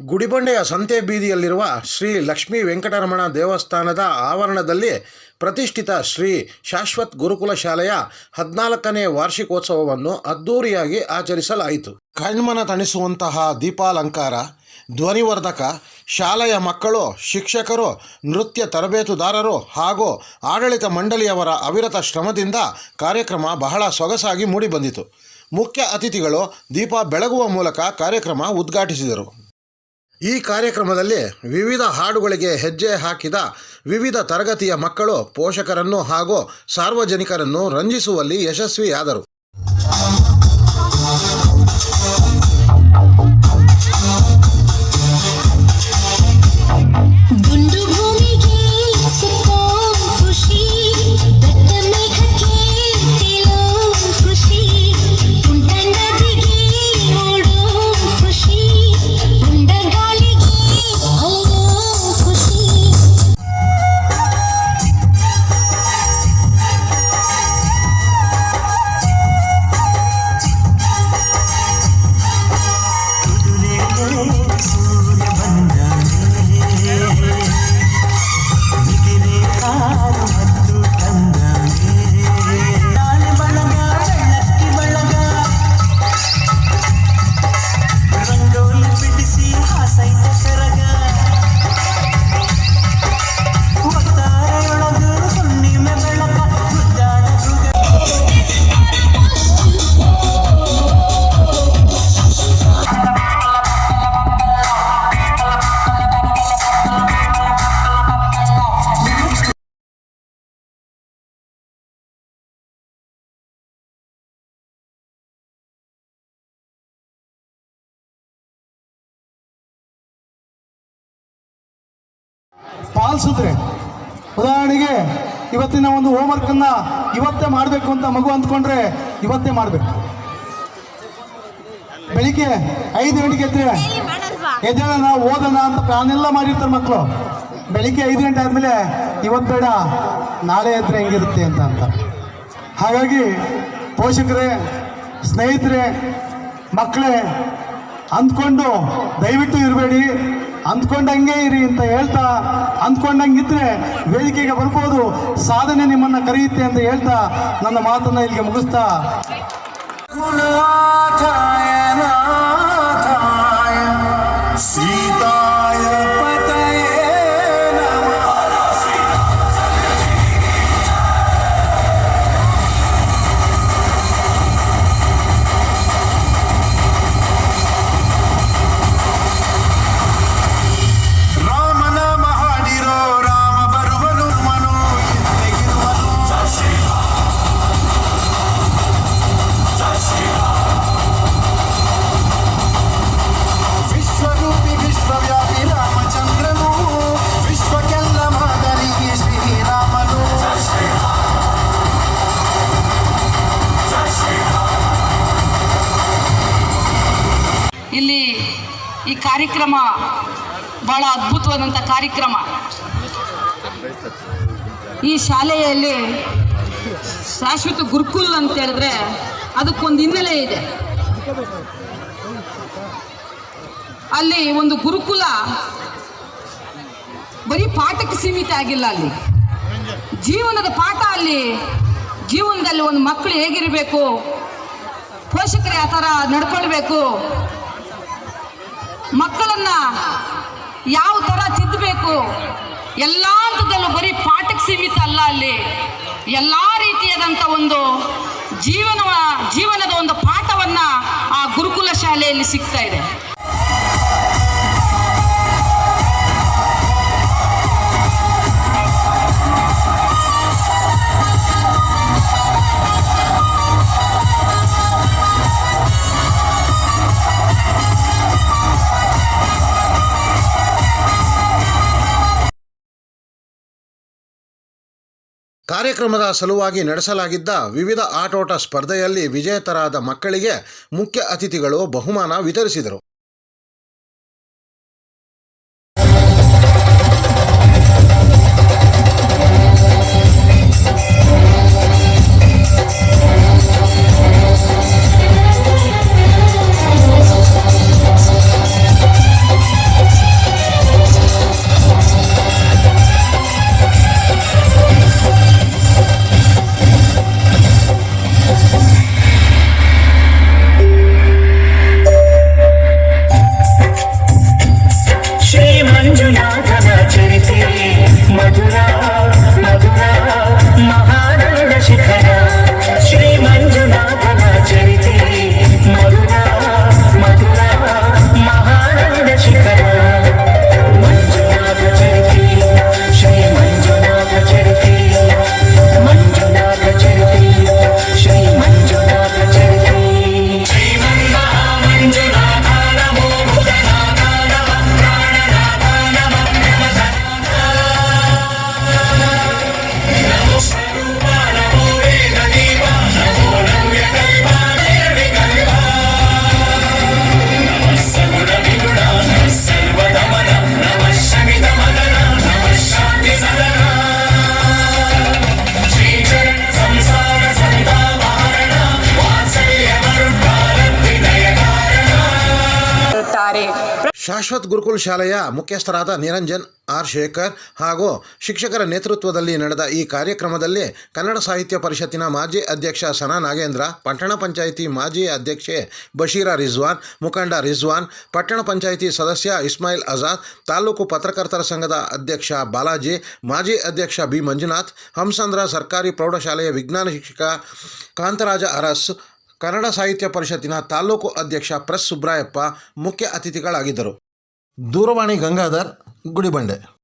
ಗುಡಿಬಂಡೆಯ ಸಂತೆ ಬೀದಿಯಲ್ಲಿರುವ ಶ್ರೀ ಲಕ್ಷ್ಮೀ ವೆಂಕಟರಮಣ ದೇವಸ್ಥಾನದ ಆವರಣದಲ್ಲಿ ಪ್ರತಿಷ್ಠಿತ ಶ್ರೀ ಶಾಶ್ವತ್ ಗುರುಕುಲ ಶಾಲೆಯ ಹದಿನಾಲ್ಕನೇ ವಾರ್ಷಿಕೋತ್ಸವವನ್ನು ಅದ್ಧೂರಿಯಾಗಿ ಆಚರಿಸಲಾಯಿತು. ಕಣ್ಮನ ತಣಿಸುವಂತಹ ದೀಪಾಲಂಕಾರ, ಧ್ವನಿವರ್ಧಕ, ಶಾಲೆಯ ಮಕ್ಕಳು, ಶಿಕ್ಷಕರು, ನೃತ್ಯ ತರಬೇತುದಾರರು ಹಾಗೂ ಆಡಳಿತ ಮಂಡಳಿಯವರ ಅವಿರತ ಶ್ರಮದಿಂದ ಕಾರ್ಯಕ್ರಮ ಬಹಳ ಸೊಗಸಾಗಿ ಮೂಡಿಬಂದಿತು. ಮುಖ್ಯ ಅತಿಥಿಗಳು ದೀಪ ಬೆಳಗುವ ಮೂಲಕ ಕಾರ್ಯಕ್ರಮ ಉದ್ಘಾಟಿಸಿದರು. ಈ ಕಾರ್ಯಕ್ರಮದಲ್ಲಿ ವಿವಿಧ ಹಾಡುಗಳಿಗೆ ಹೆಜ್ಜೆ ಹಾಕಿದ ವಿವಿಧ ತರಗತಿಯ ಮಕ್ಕಳು ಪೋಷಕರನ್ನು ಹಾಗೂ ಸಾರ್ವಜನಿಕರನ್ನು ರಂಜಿಸುವಲ್ಲಿ ಯಶಸ್ವಿಯಾದರು. ಪಾಲಿಸಿದ್ರೆ ಉದಾಹರಣೆಗೆ ಇವತ್ತಿನ ಒಂದು ಹೋಮ್ವರ್ಕನ್ನು ಇವತ್ತೇ ಮಾಡಬೇಕು ಅಂತ ಮಗು ಅಂದ್ಕೊಂಡ್ರೆ ಇವತ್ತೇ ಮಾಡಬೇಕು. ಬೆಳಿಗ್ಗೆ ಐದು ಗಂಟೆಗೆ ಎದ್ರೆ ಎದ್ದೇಳೋಣ ಓದೋಣ ಅಂತ ಪ್ಲಾನ್ ಎಲ್ಲ ಮಾಡಿರ್ತಾರೆ ಮಕ್ಕಳು ಬೆಳಿಗ್ಗೆ ಐದು ಗಂಟೆ ಆದಮೇಲೆ ಇವತ್ತು ಬೇಡ, ನಾಳೆ ಎದ್ರೆ ಹೆಂಗಿರುತ್ತೆ ಅಂತ ಅಂತ. ಹಾಗಾಗಿ ಪೋಷಕರೇ, ಸ್ನೇಹಿತರೆ, ಮಕ್ಕಳೇ, ಅಂದ್ಕೊಂಡು ದಯವಿಟ್ಟು ಇರಬೇಡಿ. ಅಂದ್ಕೊಂಡಂಗೆ ಇರಿ ಅಂತ ಹೇಳ್ತಾ, ಅಂದ್ಕೊಂಡಂಗಿದ್ರೆ ವೇದಿಕೆಗೆ ಬರ್ಬೋದು. ಸಾಧನೆ ನಿಮ್ಮನ್ನು ಕರೆಯುತ್ತೆ ಅಂತ ಹೇಳ್ತಾ, ನನ್ನ ಮಾತನ್ನು ಇಲ್ಲಿಗೆ ಮುಗಿಸ್ತಾ. ಕಾರ್ಯಕ್ರಮ, ಬಹಳ ಅದ್ಭುತವಾದಂಥ ಕಾರ್ಯಕ್ರಮ. ಈ ಶಾಲೆಯಲ್ಲಿ ಶಾಶ್ವತ ಗುರುಕುಲ್ ಅಂತ ಹೇಳಿದ್ರೆ ಅದಕ್ಕೊಂದು ಹಿನ್ನೆಲೆ ಇದೆ. ಅಲ್ಲಿ ಒಂದು ಗುರುಕುಲ ಬರೀ ಪಾಠಕ್ಕೆ ಸೀಮಿತ ಆಗಿಲ್ಲ ಅಲ್ಲಿ. ಜೀವನದ ಪಾಠ ಅಲ್ಲಿ, ಜೀವನದಲ್ಲಿ ಒಂದು ಮಕ್ಕಳು ಹೇಗಿರಬೇಕು, ಪೋಷಕರು ಯಾವ ಥರ ನಡ್ಕೊಳ್ಬೇಕು ಮಕ್ಕಳನ್ನ ಯಾವ ಥರ ತಿದ್ದಬೇಕು ಎಲ್ಲ ಹಂತದಲ್ಲೂ ಬರೀ ಪಾಠಕ್ಕೆ ಸೀಮಿತ ಅಲ್ಲ ಅಲ್ಲಿ. ಎಲ್ಲ ರೀತಿಯಾದಂಥ ಒಂದು ಜೀವನ ಜೀವನದ ಒಂದು ಪಾಠವನ್ನ ಆ ಗುರುಕುಲ ಶಾಲೆಯಲ್ಲಿ ಸಿಗ್ತಾ ಇದೆ. ಕಾರ್ಯಕ್ರಮದ ಸಲುವಾಗಿ ನಡೆಸಲಾಗಿದ್ದ ವಿವಿಧ ಆಟೋಟ ಸ್ಪರ್ಧೆಯಲ್ಲಿ ವಿಜೇತರಾದ ಮಕ್ಕಳಿಗೆ ಮುಖ್ಯ ಅತಿಥಿಗಳು ಬಹುಮಾನ ವಿತರಿಸಿದರು. ಶಾಶ್ವತ್ ಗುರುಕುಲ್ ಶಾಲೆಯ ಮುಖ್ಯಸ್ಥರಾದ ನಿರಂಜನ್, ಆರ್. ಶೇಖರ್ ಹಾಗೂ ಶಿಕ್ಷಕರ ನೇತೃತ್ವದಲ್ಲಿ ನಡೆದ ಈ ಕಾರ್ಯಕ್ರಮದಲ್ಲಿ ಕನ್ನಡ ಸಾಹಿತ್ಯ ಪರಿಷತ್ತಿನ ಮಾಜಿ ಅಧ್ಯಕ್ಷ ಸನಾ ನಾಗೇಂದ್ರ, ಪಟ್ಟಣ ಪಂಚಾಯಿತಿ ಮಾಜಿ ಅಧ್ಯಕ್ಷೆ ಬಶೀರಾ ರಿಜ್ವಾನ್, ಮುಖಂಡ ರಿಜ್ವಾನ್, ಪಟ್ಟಣ ಪಂಚಾಯಿತಿ ಸದಸ್ಯ ಇಸ್ಮಾಯಿಲ್ ಆಜಾದ್, ತಾಲೂಕು ಪತ್ರಕರ್ತರ ಸಂಘದ ಅಧ್ಯಕ್ಷ ಬಾಲಾಜಿ, ಮಾಜಿ ಅಧ್ಯಕ್ಷ ಬಿ. ಮಂಜುನಾಥ್, ಹಂಸಂದ್ರ ಸರ್ಕಾರಿ ಪ್ರೌಢಶಾಲೆಯ ವಿಜ್ಞಾನ ಶಿಕ್ಷಕ ಕಾಂತರಾಜ ಅರಸ್ ಕನ್ನಡ ಸಾಹಿತ್ಯ ಪರಿಷತ್ತಿನ ತಾಲೂಕು ಅಧ್ಯಕ್ಷ ಪ್ರೆಸ್ ಸುಬ್ರಾಯಪ್ಪ ಮುಖ್ಯ ಅತಿಥಿಗಳಾಗಿದ್ದರು. ದೂರವಾಣಿ ಗಂಗಾಧರ್ ಗುಡಿಬಂಡೆ.